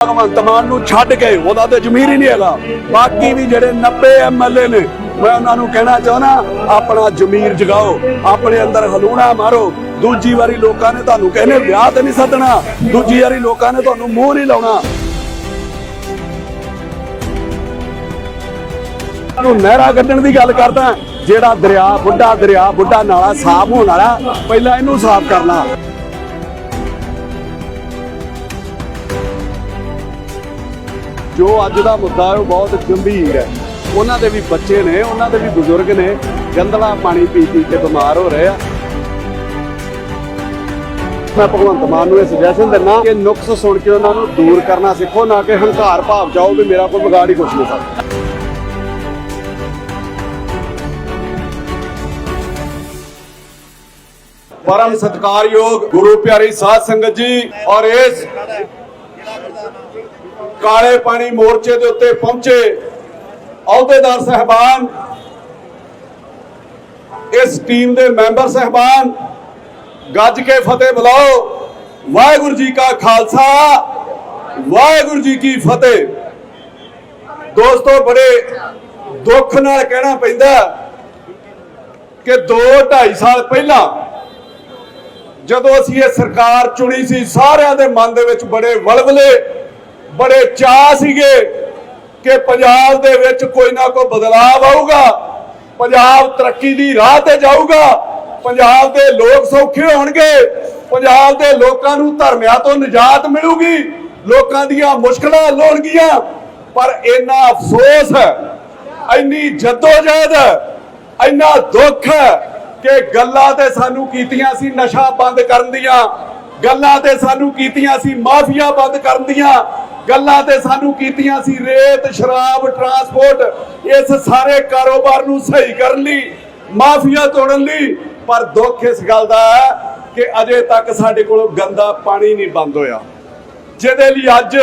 ਭਗਵੰਤ ਮਾਨ ਨੂੰ ਛੱਡ ਕੇ ਉਹਦਾ ਤੇ ਜ਼ਮੀਰ ਹੀ ਨਹੀਂ ਹੈਗਾ। ਬਾਕੀ ਵੀ ਜਿਹੜੇ 90 ਐਮਐਲਏ ਨੇ, ਮੈਂ ਉਹਨਾਂ ਨੂੰ ਕਹਿਣਾ ਚਾਹਣਾ ਆਪਣਾ ਜ਼ਮੀਰ ਜਗਾਓ, ਆਪਣੇ ਅੰਦਰ ਹਲੂਣਾ ਮਾਰੋ। ਦੂਜੀ ਵਾਰੀ ਲੋਕਾਂ ਨੇ ਤੁਹਾਨੂੰ ਕਹਿੰਦੇ ਵਿਆਹ ਤੇ ਨਹੀਂ ਸੱਦਣਾ, ਦੂਜੀ ਵਾਰੀ ਲੋਕਾਂ ਨੇ ਤੁਹਾਨੂੰ ਮੂੰਹ ਨਹੀਂ ਲਾਉਣਾ। ਨੂੰ ਨਹਿਰਾ ਕੱਢਣ ਦੀ ਗੱਲ ਕਰਦਾ, ਜਿਹੜਾ ਦਰਿਆ, ਬੁੱਢਾ ਦਰਿਆ, ਬੁੱਢਾ ਨਾਲਾ ਸਾਫ਼ ਹੋਣ ਵਾਲਾ, ਪਹਿਲਾਂ ਇਹਨੂੰ ਸਾਫ਼ ਕਰਨਾ। ਜੋ ਅੱਜ ਦਾ ਮੁੱਦਾ ਹੈ ਉਹ ਬਹੁਤ ਗੰਭੀਰ ਹੈ। ਉਹਨਾਂ ਦੇ ਵੀ ਬੱਚੇ ਨੇ, ਉਹਨਾਂ ਦੇ ਵੀ ਬਜ਼ੁਰਗ ਨੇ ਗੰਦਲਾ ਪਾਣੀ ਪੀ ਪੀ ਕੇ ਬਿਮਾਰ ਹੋ ਰਹੇ ਆ। ਮੈਂ ਭਗਵੰਤ ਮਾਨ ਨੂੰ ਇਹ ਸੁਜੈਸ਼ਨ ਦਿੰਦਾ ਕਿ ਨੁਕਸ ਸੁਣ ਕੇ ਉਹਨਾਂ ਨੂੰ ਦੂਰ ਕਰਨਾ ਸਿੱਖੋ, ਨਾ ਕਿ ਹੰਕਾਰ ਭਾਵ ਜਾਓ ਵੀ ਮੇਰਾ ਕੋਈ ਵਿਗਾੜ ਹੀ ਕੁਛ ਨਹੀਂ ਸਕਦਾ। ਪਰਮ ਸਤਕਾਰਯੋਗ ਗੁਰੂ ਪਿਆਰੀ ਸਾਧ ਸੰਗਤ ਜੀ ਔਰ ਇਸ ਕਾਲੇ ਪਾਣੀ ਮੋਰਚੇ ਦੇ ਉੱਤੇ ਪਹੁੰਚੇ ਅਹੁਦੇਦਾਰ ਸਹਿਬਾਨ, ਇਸ ਟੀਮ ਦੇ ਮੈਂਬਰ ਸਹਿਬਾਨ, ਗੱਜ ਕੇ ਫਤਿਹ ਬੁਲਾਓ। ਵਾਹਿਗੁਰੂ ਜੀ ਕਾ ਖਾਲਸਾ, ਵਾਹਿਗੁਰੂ ਜੀ ਕੀ ਫਤਿਹ। ਦੋਸਤੋ, ਬੜੇ ਦੁੱਖ ਨਾਲ ਕਹਿਣਾ ਪੈਂਦਾ ਕਿ 2 2.5 ਸਾਲ ਪਹਿਲਾਂ ਜਦੋਂ ਅਸੀਂ ਇਹ ਸਰਕਾਰ ਚੁਣੀ ਸੀ, ਸਾਰਿਆਂ ਦੇ ਮਨ ਦੇ ਵਿੱਚ ਬੜੇ ਵਲਵਲੇ ਬੜੇ ਚਾਹ ਸੀਗੇ ਕਿ ਪੰਜਾਬ ਦੇ ਵਿੱਚ ਕੋਈ ਨਾ ਕੋਈ ਬਦਲਾਅ ਆਊਗਾ। ਪੰਜਾਬ ਤਰੱਕੀ ਦੀ ਰਾਹ ਤੇ ਜਾਊਗਾ। ਪੰਜਾਬ ਦੇ ਲੋਕ ਸੌਖੇ ਹੋਣਗੇ। ਪੰਜਾਬ ਦੇ ਲੋਕਾਂ ਨੂੰ ਧਰਮਿਆਂ ਤੋਂ ਨਿਜਾਤ ਮਿਲੂਗੀ। ਲੋਕਾਂ ਦੀਆਂ ਮੁਸ਼ਕਲਾਂ ਹੱਲ ਪਰ ਇੰਨਾ ਅਫਸੋਸ ਹੈ, ਇੰਨੀ ਜਦੋਜਹਿਦ ਹੈ, ਇੰਨਾ ਦੁੱਖ ਹੈ ਕਿ ਗੱਲਾਂ ਤੇ ਸਾਨੂੰ ਕੀਤੀਆਂ ਸੀ ਨਸ਼ਾ ਬੰਦ ਕਰਨ ਦੀਆਂ, ਗੱਲਾਂ ਤੇ ਸਾਨੂੰ ਕੀਤੀਆਂ ਸੀ ਮਾਫੀਆ ਬੰਦ ਕਰਨ ਦੀਆਂ। ਗੱਲਾਂ ਤੇ ਸਾਨੂੰ ਕੀਤੀਆਂ ਸੀ ਰੇਤ, ਸ਼ਰਾਬ ਟਰਾਂਸਪੋਰਟ ਇਸ ਸਾਰੇ ਕਾਰੋਬਾਰ ਨੂੰ ਸਹੀ ਕਰਨ ਲਈ, ਮਾਫੀਆ ਤੋੜਨ ਲਈ। ਪਰ ਦੁੱਖ ਇਸ ਗੱਲ ਦਾ ਹੈ ਕਿ ਅਜੇ ਤੱਕ ਸਾਡੇ ਕੋਲ ਗੰਦਾ ਪਾਣੀ ਨਹੀਂ ਬੰਦ ਹੋਇਆ। ਜਿਹਦੇ ਲਈ ਅੱਜ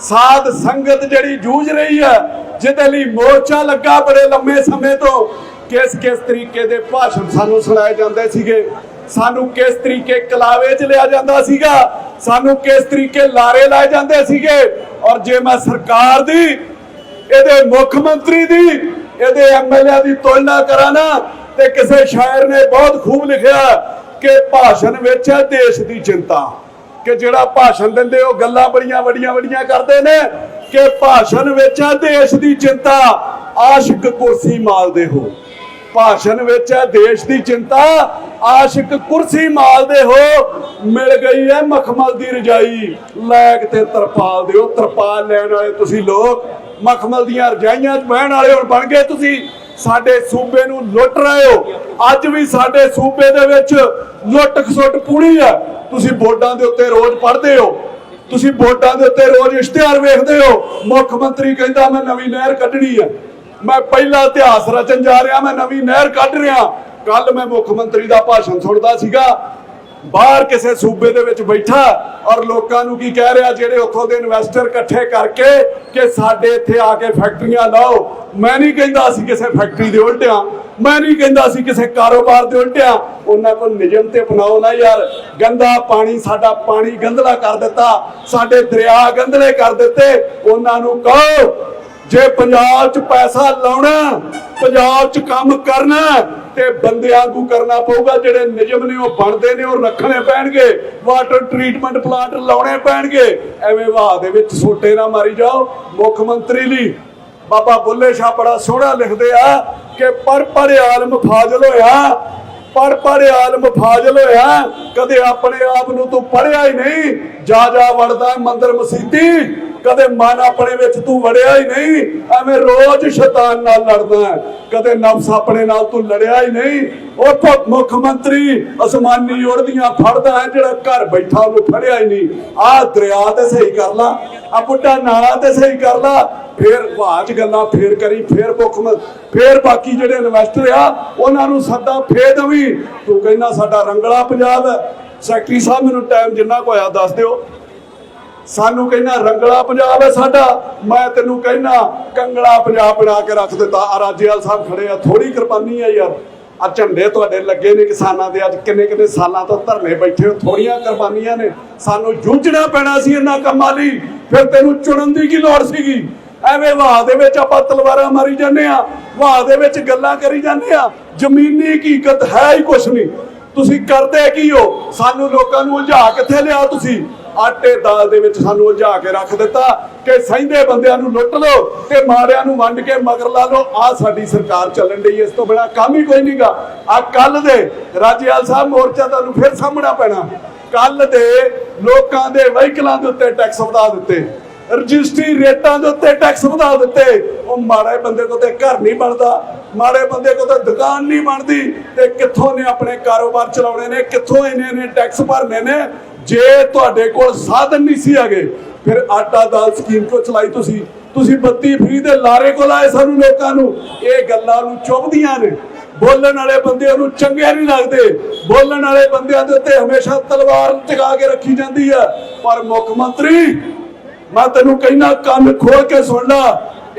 ਸਾਧ ਸੰਗਤ ਜਿਹੜੀ ਜੂਝ ਰਹੀ ਹੈ, ਜਿਹਦੇ ਲਈ ਮੋਰਚਾ ਲੱਗਾ ਬੜੇ ਲੰਮੇ ਸਮੇਂ ਤੋਂ ਕਿਸ ਕਿਸ ਤਰੀਕੇ ਦੇ ਭਾਸ਼ਣ ਸਾਨੂੰ ਸੁਣਾਏ ਜਾਂਦੇ ਸੀਗੇ। ਸਾਨੂੰ ਕਿਸ ਤਰੀਕੇ ਕਲਾਵੇ ਚ ਲਿਆ ਜਾਂਦਾ ਸੀਗਾ? ਸਾਨੂੰ ਕਿਸ ਤਰੀਕੇ ਲਾਰੇ ਲਾਏ ਜਾਂਦੇ ਸੀਗੇ? ਔਰ ਜੇ ਮੈਂ ਸਰਕਾਰ ਦੀ, ਇਹਦੇ ਮੁੱਖ ਮੰਤਰੀ ਦੀ, ਇਹਦੇ ਐਮਐਲਏ ਦੀ ਤੁਲਨਾ ਕਰਾਂ ਨਾ, ਤੇ ਕਿਸੇ ਸ਼ਾਇਰ ਨੇ ਬਹੁਤ ਖੂਬ ਲਿਖਿਆ ਕਿ ਭਾਸ਼ਣ ਵਿੱਚ ਹੈ ਦੇਸ਼ ਦੀ ਚਿੰਤਾ। ਕਿ ਜਿਹੜਾ ਭਾਸ਼ਣ ਦਿੰਦੇ ਉਹ ਗੱਲਾਂ ਬੜੀਆਂ ਵੱਡੀਆਂ ਵੱਡੀਆਂ ਕਰਦੇ ਨੇ, ਕਿ ਭਾਸ਼ਣ ਵਿੱਚ ਹੈ ਦੇਸ਼ ਦੀ ਚਿੰਤਾ। ਆਸ਼ਿਕ ਕੁਰਸੀ ਮਾਲਦੇ ਹੋ। ਭਾਸ਼ਣ ਵਿੱਚ ਹੈ, ਦੇਸ਼ ਦੀ ਚਿੰਤਾ, ਆਸ਼ਿਕ ਕੁਰਸੀ ਮਾਲਦੇ ਹੋ, ਮਿਲ ਗਈ ਹੈ ਮਖਮਲ ਦੀ ਰਜਾਈ। ਲੈਕ ਤੇ ਤਰਪਾਲ ਦਿਓ, ਤਰਪਾਲ ਲੈਣ ਵਾਲੇ ਤੁਸੀਂ ਲੋਕ, ਮਖਮਲ ਦੀਆਂ ਰਜਾਈਆਂ 'ਚ ਬਹਿਣ ਵਾਲੇ ਹੁਣ ਬਣ ਗਏ ਤੁਸੀਂ। ਸਾਡੇ ਸੂਬੇ ਨੂੰ ਲੁੱਟ ਰਹੇ ਹੋ। ਅੱਜ ਵੀ ਸਾਡੇ ਸੂਬੇ ਦੇ ਵਿੱਚ ਲੁੱਟ ਖਸੁੱਟ ਪੂਰੀ ਹੈ। ਤੁਸੀਂ ਬੋਰਡਾਂ ਦੇ ਉੱਤੇ ਰੋਜ਼ ਪੜ੍ਹਦੇ ਹੋ। ਤੁਸੀਂ ਬੋਰਡਾਂ ਦੇ ਉੱਤੇ ਰੋਜ਼ ਇਸ਼ਤਿਹਾਰ ਵੇਖਦੇ ਹੋ। ਮੁੱਖ ਮੰਤਰੀ ਕਹਿੰਦਾ, ਮੈਂ ਨਵੀਂ ਨਹਿਰ ਕੱਢਣੀ ਹੈ। ਮੈਂ ਪਹਿਲਾ ਇਤਿਹਾਸ ਰਚਣ ਜਾ ਰਿਹਾ, ਮੈਂ ਨਵੀਂ ਨਹਿਰ ਕੱਢ ਰਿਹਾ। ਕੱਲ ਮੈਂ ਮੁੱਖ ਮੰਤਰੀ ਦਾ ਭਾਸ਼ਣ ਸੁਣਦਾ ਸੀਗਾ। ਬਾਹਰ ਕਿਸੇ ਸੂਬੇ ਦੇ ਵਿੱਚ ਬੈਠਾ ਔਰ ਲੋਕਾਂ ਨੂੰ ਕੀ ਕਹਿ ਰਿਹਾ, ਜਿਹੜੇ ਉੱਥੋਂ ਦੇ ਇਨਵੈਸਟਰ ਇਕੱਠੇ ਕਰਕੇ ਕਿ ਸਾਡੇ ਇੱਥੇ ਆ ਕੇ ਫੈਕਟਰੀਆਂ ਲਾਓ। ਮੈਂ ਨਹੀਂ ਕਹਿੰਦਾ ਅਸੀਂ ਕਿਸੇ ਫੈਕਟਰੀ ਦੇ ਉਲਟਿਆਂ, ਮੈਂ ਨਹੀਂ ਕਹਿੰਦਾ ਅਸੀਂ ਕਿਸੇ ਕਾਰੋਬਾਰ ਦੇ ਉਲਟਿਆਂ। ਉਹਨਾਂ ਕੋਲ ਨਿਯਮ ਤੇ ਅਪਣਾਓ ਨਾ ਯਾਰ। ਗੰਦਾ ਪਾਣੀ, ਸਾਡਾ ਪਾਣੀ ਗੰਦਲਾ ਕਰ ਦਿੱਤਾ, ਸਾਡੇ ਦਰਿਆ ਗੰਦਲੇ ਕਰ ਦਿੱਤੇ। ਉਹਨਾਂ ਨੂੰ ਕਹੋ ਜੇ ਪੰਜਾਬ 'ਚ ਪੈਸਾ ਲਾਉਣਾ, ਪੰਜਾਬ 'ਚ ਕੰਮ ਕਰਨਾ, ਤੇ ਬੰਦਿਆਂ ਨੂੰ ਕਰਨਾ ਪਊਗਾ, ਜਿਹੜੇ ਨਿਯਮ ਨੇ ਉਹ ਬਣਦੇ ਨੇ, ਉਹ ਰੱਖਣੇ ਪੈਣਗੇ ਵਾਟਰ ਟ੍ਰੀਟਮੈਂਟ ਪਲਾਂਟ ਲਾਉਣੇ ਪੈਣਗੇ। ਐਵੇਂ ਵਾਹ ਦੇ ਵਿੱਚ ਸੋਟੇ ਨਾ ਮਾਰੀ ਜਾਓ। ਮੁੱਖ ਮੰਤਰੀ ਲਈ ਬਾਬਾ ਬੁੱਲੇ ਸ਼ਾਹ ਬੜਾ ਸੋਹਣਾ ਲਿਖਦੇ ਆ ਕਿ ਪੜ ਪੜ ਆਲਮ ਫਾਜ਼ਲ ਹੋਇਆ ਪੜ ਪੜ ਆਲਮ ਫਾਜ਼ਲ ਹੋਇਆ, ਕਦੇ ਆਪਣੇ ਆਪ ਨੂੰ ਤੂੰ ਪੜਿਆ ਹੀ ਨਹੀਂ, ਜਾ ਜਾ ਵੜਦਾ ਮੰਦਰ ਮਸੀਤੀ। ਕਦੇ ਮਨ ਆਪਣੇ ਵਿੱਚ ਤੂੰ ਵੜਿਆ ਹੀ ਨਹੀਂ, ਐਵੇਂ ਰੋਜ਼ ਸ਼ੈਤਾਨ ਨਾਲ ਲੜਦਾ ਕਦੇ ਨਫਸ ਆਪਣੇ ਨਾਲ ਤੂੰ ਲੜਿਆ ਹੀ ਨਹੀਂ। ਉੱਥੋਂ ਮੁੱਖ ਮੰਤਰੀ ਅਸਮਾਨੀ ਉੜਦੀਆਂ ਫੜਦਾ ਹੈ, ਜਿਹੜਾ ਘਰ ਬੈਠਾ ਉਹਨੂੰ ਫੜਿਆ ਹੀ ਨਹੀਂ। ਆਹ ਦਰਿਆ ਤੇ ਸਹੀ ਕਰ ਲਾ ਆ ਬੁੱਢਾ ਨਾਲਾ ਤੇ ਸਹੀ ਕਰ ਲਾ, ਫੇਰ ਬਾਅਦ ਚ ਗੱਲਾਂ ਫੇਰ ਕਰੀ, ਫੇਰ ਮੁੱਖ ਫੇਰ ਬਾਕੀ ਜਿਹੜੇ ਇਨਵੈਸਟਰ ਆ, ਉਹਨਾਂ ਨੂੰ ਸੱਦਾ ਫੇਰ ਦਵੀ। ਤੂੰ ਕਹਿੰਦਾ ਸਾਡਾ ਰੰਗਲਾ ਪੰਜਾਬ ਹੈ। ਸੈਕਟਰੀ ਸਾਹਿਬ, ਮੈਨੂੰ ਟਾਈਮ ਜਿੰਨਾ ਕੋ ਹੋਇਆ ਦੱਸ ਦਿਓ। ਸਾਨੂੰ ਕਹਿੰਦਾ ਰੰਗਲਾ ਪੰਜਾਬ ਹੈ ਸਾਡਾ। ਮੈਂ ਤੈਨੂੰ ਕਹਿੰਦਾ ਕੰਗਲਾ ਪੰਜਾਬ ਬਣਾ ਕੇ ਰੱਖ ਦਿੱਤਾ। ਆ ਰਾਜੇਵਾਲ ਸਾਹਿਬ ਖੜੇ ਆ ਥੋੜੀ ਕੁਰਬਾਨੀ ਆ ਯਾਰ। ਆ ਝੰਡੇ ਤੁਹਾਡੇ ਲੱਗੇ ਨੇ ਕਿਸਾਨਾਂ ਦੇ। ਅੱਜ ਕਿੰਨੇ ਕਿੰਨੇ ਸਾਲਾਂ ਤੋਂ ਧਰਨੇ ਬੈਠੇ ਹੋ ਥੋੜੀਆਂ ਕੁਰਬਾਨੀਆਂ ਨੇ। ਸਾਨੂੰ ਜੂਝਣਾ ਪੈਣਾ ਸੀ ਇਹਨਾਂ ਕੰਮਾਂ ਲਈ। ਫਿਰ ਤੈਨੂੰ ਚੁਣਨ ਦੀ ਕੀ ਲੋੜ ਸੀਗੀ? ਐਵੇਂ ਵਾਹ ਦੇ ਵਿੱਚ ਆਪਾਂ ਤਲਵਾਰਾਂ ਮਾਰੀ ਜਾਂਦੇ ਆ, ਵਾਹ ਦੇ ਵਿੱਚ ਗੱਲਾਂ ਕਰੀ ਜਾਂਦੇ ਆ। ਜ਼ਮੀਨੀ ਹਕੀਕਤ ਹੈ ਹੀ ਕੁਛ ਨਹੀਂ। ਤੁਸੀਂ ਕਰਦੇ ਕੀ ਹੋ? ਸਾਨੂੰ ਲੋਕਾਂ ਨੂੰ ਉਲਝਾ ਕਿੱਥੇ ਲਿਆ ਤੁਸੀਂ? ਆਟੇ ਦਾਲ ਦੇ ਵਿੱਚ ਸਾਨੂੰ ਉਲਝਾ ਕੇ ਰੱਖ ਦਿੱਤਾ ਕਿ ਸਹਿੰਦੇ ਬੰਦਿਆਂ ਨੂੰ ਲੁੱਟ ਲਓ ਤੇ ਮਾੜਿਆਂ ਨੂੰ ਵੰਡ ਕੇ ਮਗਰ ਲਾ ਲਓ। ਆ ਸਾਡੀ ਸਰਕਾਰ ਚੱਲਣ ਡਈ ਇਸ ਤੋਂ ਬਿਨਾ ਕੰਮ ਹੀ ਕੋਈ ਨਹੀਂਗਾ। ਆ ਕੱਲ ਦੇ ਰਾਜੇਵਾਲ ਸਾਹਿਬ ਮੋਰਚਾ ਤੁਹਾਨੂੰ ਫਿਰ ਸਾਹਮਣਾ ਪੈਣਾ। ਕੱਲ ਦੇ ਲੋਕਾਂ ਦੇ ਵਹੀਕਲਾਂ ਦੇ ਉੱਤੇ ਟੈਕਸ ਵਧਾ ਦਿੱਤੇ। ਰਜਿਸਟਰੀ ਰੇਟਾਂ ਦੇ ਉੱਤੇ ਟੈਕਸ ਵਧਾ ਦਿੱਤੇ। ਉਹ ਮਾੜੇ ਬੰਦੇ ਕੋਲ ਤੇ ਘਰ ਨਹੀਂ ਬਣਦਾ। ਮਾੜੇ ਬੰਦੇ ਕੋਲ ਤੇ ਦੁਕਾਨ ਨਹੀਂ ਬਣਦੀ। ਤੇ ਕਿੱਥੋਂ ਨੇ ਆਪਣੇ ਕਾਰੋਬਾਰ ਚਲਾਉਣੇ ਨੇ? ਕਿੱਥੋਂ ਇਹਨੇ ਨੇ ਟੈਕਸ ਭਰਨੇ ਨੇ? ਜੇ ਤੁਹਾਡੇ ਕੋਲ ਸਾਧਨ ਨਹੀਂ ਸੀ ਹੈਗੇ, ਫਿਰ ਆਟਾ ਦਾਲ ਸਕੀਮ ਕਿਉਂ ਚਲਾਈ ਤੁਸੀਂ? ਤੁਸੀਂ ਬੱਤੀ ਫ੍ਰੀ ਦੇ ਲਾਰੇ ਕੋਲ ਆਏ ਸਾਨੂੰ ਲੋਕਾਂ ਨੂੰ। ਇਹ ਗੱਲਾਂ ਨੂੰ ਚੁੱਭਦੀਆਂ ਨੇ। ਬੋਲਣ ਵਾਲੇ ਬੰਦਿਆਂ ਨੂੰ ਚੰਗੇ ਨਹੀਂ ਲੱਗਦੇ। ਬੋਲਣ ਵਾਲੇ ਬੰਦਿਆਂ ਦੇ ਉੱਤੇ ਹਮੇਸ਼ਾ ਤਲਵਾਰ ਟਿਕਾ ਕੇ ਰੱਖੀ ਜਾਂਦੀ ਹੈ। ਪਰ ਮੁੱਖ ਮੰਤਰੀ, ਮੈਂ ਤੈਨੂੰ ਕਹਿਣਾ ਕੰਨ ਖੋਲ ਕੇ ਸੁਣ ਲੈ।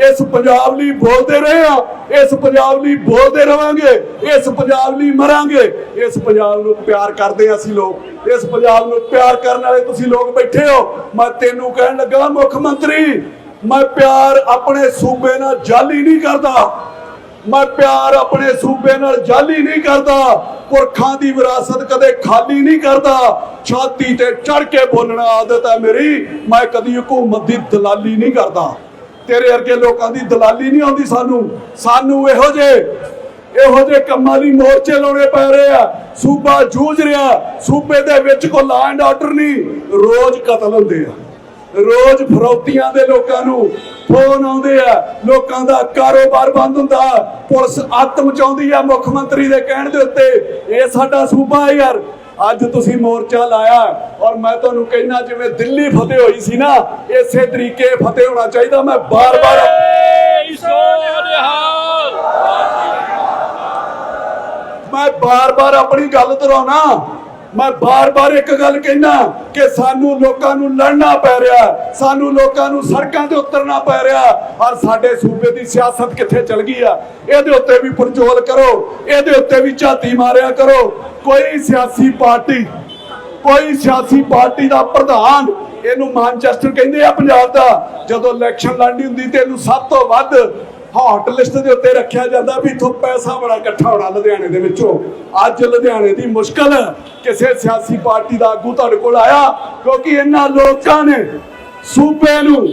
ਇਸ ਪੰਜਾਬ ਲਈ ਬੋਲਦੇ ਰਹੇ ਆ ਇਸ ਪੰਜਾਬ ਲਈ ਬੋਲਦੇ ਰਵਾਂਗੇ। ਇਸ ਪੰਜਾਬ ਲਈ ਮਰਾਂਗੇ। ਇਸ ਪੰਜਾਬ ਨੂੰ ਪਿਆਰ ਕਰਦੇ ਆ ਅਸੀਂ ਲੋਕ। ਇਸ ਪੰਜਾਬ ਨੂੰ ਪਿਆਰ ਕਰਨ ਵਾਲੇ ਤੁਸੀਂ ਲੋਕ ਬੈਠੇ ਹੋ। ਮੈਂ ਤੈਨੂੰ ਕਹਿਣ ਲੱਗਾ, ਮੁੱਖ ਮੰਤਰੀ, ਮੈਂ ਪਿਆਰ ਆਪਣੇ ਸੂਬੇ ਨਾਲ ਜਾਲੀ ਨਹੀਂ ਕਰਦਾ। ਮੈਂ ਪਿਆਰ ਆਪਣੇ ਸੂਬੇ ਨਾਲ ਜਾਲੀ ਨਹੀਂ ਕਰਦਾ। ਪੁਰਖਾਂ ਦੀ ਵਿਰਾਸਤ ਕਦੇ ਖਾਲੀ ਨਹੀਂ ਕਰਦਾ। ਛਾਤੀ ਤੇ ਚੜ ਕੇ ਬੋਲਣਾ ਆਦਤ ਹੈ ਮੇਰੀ। ਮੈਂ ਕਦੀ ਹਕੂਮਤ ਦੀ ਦਲਾਲੀ ਨਹੀਂ ਕਰਦਾ। ਤੇਰੇ ਵਰਗੇ ਲੋਕਾਂ ਦੀ ਦਲਾਲੀ ਨਹੀਂ ਆਉਂਦੀ ਸਾਨੂੰ। ਸਾਨੂੰ ਇਹੋ ਜੇ ਇਹੋ ਜੇ ਕੰਮਾਂ ਲਈ ਮੋਰਚੇ ਲਾਉਣੇ ਪੈ ਰਹੇ ਆ। ਸੂਬਾ ਜੂਝ ਰਿਹਾ, ਸੂਬੇ ਦੇ ਵਿੱਚ ਕੋ ਲਾ ਐਂਡ ਆਰਡਰ ਨਹੀਂ। ਰੋਜ਼ ਕਤਲ ਹੁੰਦੇ ਆ। ਰੋਜ਼ ਫਰੌਤੀਆਂ ਦੇ ਲੋਕਾਂ ਨੂੰ ਫੋਨ ਆਉਂਦੇ ਆ। ਲੋਕਾਂ ਦਾ ਕਾਰੋਬਾਰ ਬੰਦ ਹੁੰਦਾ। ਪੁਲਿਸ ਆਤਮ ਚਾਉਂਦੀ ਆ ਮੁੱਖ ਮੰਤਰੀ ਦੇ ਕਹਿਣ ਦੇ ਉੱਤੇ। ਇਹ ਸਾਡਾ ਸੂਬਾ ਹੈ ਯਾਰ। ਅੱਜ ਤੁਸੀਂ ਮੋਰਚਾ ਲਾਇਆ ਔਰ ਮੈਂ ਤੁਹਾਨੂੰ ਕਹਿਣਾ ਜਿਵੇਂ ਦਿੱਲੀ ਫਤਿਹ ਹੋਈ ਸੀ ਨਾ ਇਸੇ ਤਰੀਕੇ ਫਤਿਹ ਹੋਣਾ ਚਾਹੀਦਾ। ਮੈਂ ਬਾਰ-ਬਾਰ ਮੈਂ ਬਾਰ-ਬਾਰ ਆਪਣੀ ਗੱਲ ਦੁਹਰਾਉਣਾ। ਮੈਂ ਬਾਰ-ਬਾਰ ਇੱਕ ਗੱਲ ਕਹਿਣਾ ਕਿ ਸਾਨੂੰ ਲੋਕਾਂ ਨੂੰ ਲੜਨਾ ਪੈ ਰਿਹਾ, ਸਾਨੂੰ ਲੋਕਾਂ ਨੂੰ ਸੜਕਾਂ ਤੇ ਉਤਰਨਾ ਪੈ ਰਿਹਾ ਔਰ ਸਾਡੇ ਸੂਬੇ ਦੀ ਸਿਆਸਤ ਕਿੱਥੇ ਚਲ ਗਈ ਆ? ਇਹਦੇ ਉੱਤੇ ਵੀ ਪਰਚੋਲ ਕਰੋ, ਇਹਦੇ ਉੱਤੇ ਵੀ ਝਾਤੀ ਮਾਰਿਆ ਕਰੋ। ਕੋਈ ਸਿਆਸੀ ਪਾਰਟੀ, ਕੋਈ ਸਿਆਸੀ ਪਾਰਟੀ ਦਾ ਪ੍ਰਧਾਨ ਇਹਨੂੰ ਮਾਨਚੈਸਟਰ ਕਹਿੰਦੇ ਆ ਪੰਜਾਬ ਦਾ। ਜਦੋਂ ਇਲੈਕਸ਼ਨ ਲੜਨੀ ਹੁੰਦੀ ਤੇ ਇਹਨੂੰ ਸਭ ਤੋਂ ਵੱਧ ਹੌਟ ਲਿਸਟ ਦੇ ਉੱਤੇ ਰੱਖਿਆ ਜਾਂਦਾ ਵੀ ਇਥੋਂ ਪੈਸਾ ਬੜਾ ਇਕੱਠਾ ਹੋਣਾ ਲੁਧਿਆਣੇ ਦੇ ਵਿੱਚੋਂ। ਅੱਜ ਲੁਧਿਆਣੇ ਦੀ ਮੁਸ਼ਕਲ ਕਿਸੇ ਸਿਆਸੀ ਪਾਰਟੀ ਦਾ ਆਗੂ ਤੁਹਾਡੇ ਕੋਲ ਆਇਆ, ਕਿਉਂਕਿ ਇਹਨਾਂ ਲੋਕਾਂ ਨੇ ਸੂਬੇ ਨੂੰ,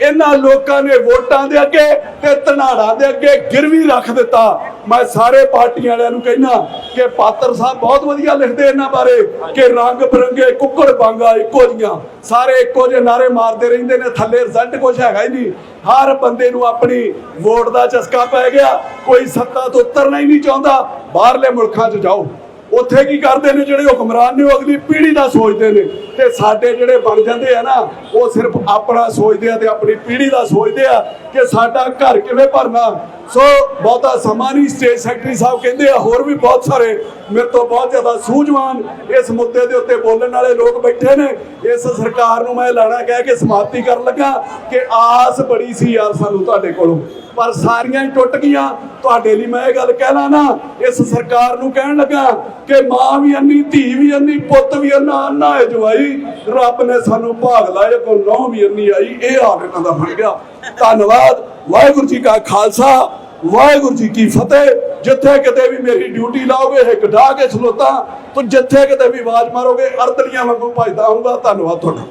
ਇਹਨਾਂ ਲੋਕਾਂ ਨੇ ਵੋਟਾਂ ਦੇ ਅੱਗੇ ਤੇ ਧਨਾੜਾਂ ਦੇ ਅੱਗੇ ਗਿਰਵੀ ਰੱਖ ਦਿੱਤਾ। ਮੈਂ ਸਾਰੇ ਪਾਰਟੀਆਂ ਵਾਲਿਆਂ ਨੂੰ ਕਹਿਣਾ ਕਿ ਪਾਤਰ ਸਾਹਿਬ ਬਹੁਤ ਵਧੀਆ ਲਿਖਦੇ ਇਹਨਾਂ ਬਾਰੇ, ਕਿ ਰੰਗ ਬਰੰਗੇ ਕੁੱਕੜ ਬਾਂਗਾ ਇੱਕੋ ਜੀਆਂ ਸਾਰੇ ਇੱਕੋ ਜਿਹੇ ਨਾਰੇ ਮਾਰਦੇ ਰਹਿੰਦੇ ਨੇ, ਥੱਲੇ ਰਿਜ਼ਲਟ ਕੁਝ ਹੈਗਾ ਹੀ ਨਹੀਂ। ਹਰ ਬੰਦੇ ਨੂੰ ਆਪਣੀ ਵੋਟ ਦਾ ਚਸਕਾ ਪੈ ਗਿਆ, ਕੋਈ ਸੱਤਾ ਤੋਂ ਉਤਰਨਾ ਹੀ ਨਹੀਂ ਚਾਹੁੰਦਾ। ਬਾਹਰਲੇ ਮੁਲਕਾਂ 'ਚ ਜਾਓ। ਉੱਥੇ ਕੀ ਕਰਦੇ ਨੇ ਜਿਹੜੇ ਹੁਕਮਰਾਨ ਨੇ ਉਹ ਅਗਲੀ ਪੀੜ੍ਹੀ ਦਾ ਸੋਚਦੇ ਨੇ ਤੇ ਸਾਡੇ ਜਿਹੜੇ ਬਣ ਜਾਂਦੇ ਆ ਨਾ, ਉਹ ਸਿਰਫ ਆਪਣਾ ਸੋਚਦੇ ਆ ਤੇ ਆਪਣੀ ਪੀੜ੍ਹੀ ਦਾ ਸੋਚਦੇ ਆ। ਕਿ ਸਾਡਾ ਘਰ ਕਿਵੇਂ ਭਰਨਾ? ਸੋ ਬਹੁਤਾ ਸਮਾਂ ਨਹੀਂ ਸਟੇਟ ਸੈਕਟਰੀ ਸਾਹਿਬ ਕਹਿੰਦੇ ਆ, ਹੋਰ ਵੀ ਬਹੁਤ ਸਾਰੇ ਮੇਰੇ ਤੋਂ ਬਹੁਤ ਜ਼ਿਆਦਾ ਸੂਝਵਾਨ ਇਸ ਮੁੱਦੇ ਦੇ ਉੱਤੇ ਬੋਲਣ ਵਾਲੇ ਲੋਕ ਬੈਠੇ ਨੇ। ਇਸ ਸਰਕਾਰ ਨੂੰ ਮੈਂ ਐਲਾਨਾ ਕਹਿ ਕੇ ਸਮਾਪਤੀ ਕਰਨ ਲੱਗਾ ਕਿ ਆਸ ਬੜੀ ਸੀ ਯਾਰ ਸਾਨੂੰ ਤੁਹਾਡੇ ਕੋਲੋਂ। ਪਰ ਸਾਰੀਆਂ ਟੁੱਟ ਗਈਆਂ। ਤੁਹਾਡੇ ਲਈ ਮੈਂ ਇਹ ਗੱਲ ਕਹਿਣਾ ਨਾ ਇਸ ਸਰਕਾਰ ਨੂੰ ਕਹਿਣ ਲੱਗਾ ਕਿ ਮਾਂ ਵੀ ਅੰਨੀ, ਧੀ ਵੀ ਅੰਨੀ, ਪੁੱਤ ਵੀ ਅੰਨਾ ਅੰਨਾ ਹੈ ਜਵਾਈ, ਰੱਬ ਨੇ ਸਾਨੂੰ ਭਾਗ ਲਾਇਆ, ਕੋ ਨੌ ਵੀ ਅੰਨੀ ਆਈ, ਇਹ ਹਾਲ ਇਹਨਾਂ ਦਾ ਬਣ ਗਿਆ। ਧੰਨਵਾਦ। ਵਾਹਿਗੁਰੂ ਜੀ ਕਾ ਖਾਲਸਾ, ਵਾਹਿਗੁਰੂ ਜੀ ਕੀ ਫਤਿਹ। ਜਿੱਥੇ ਕਿਤੇ ਵੀ ਮੇਰੀ ਡਿਊਟੀ ਲਾਓਗੇ ਇੱਕ ਢਾ ਕੇ ਖਲੋਤਾ। ਤੂੰ ਜਿੱਥੇ ਕਿਤੇ ਵੀ ਆਵਾਜ਼ ਮਾਰੋਗੇ ਅਰਦਲੀਆਂ ਵਾਂਗੂ ਭਜਦਾ ਆਉਂਗਾ ਧੰਨਵਾਦ ਤੁਹਾਡਾ।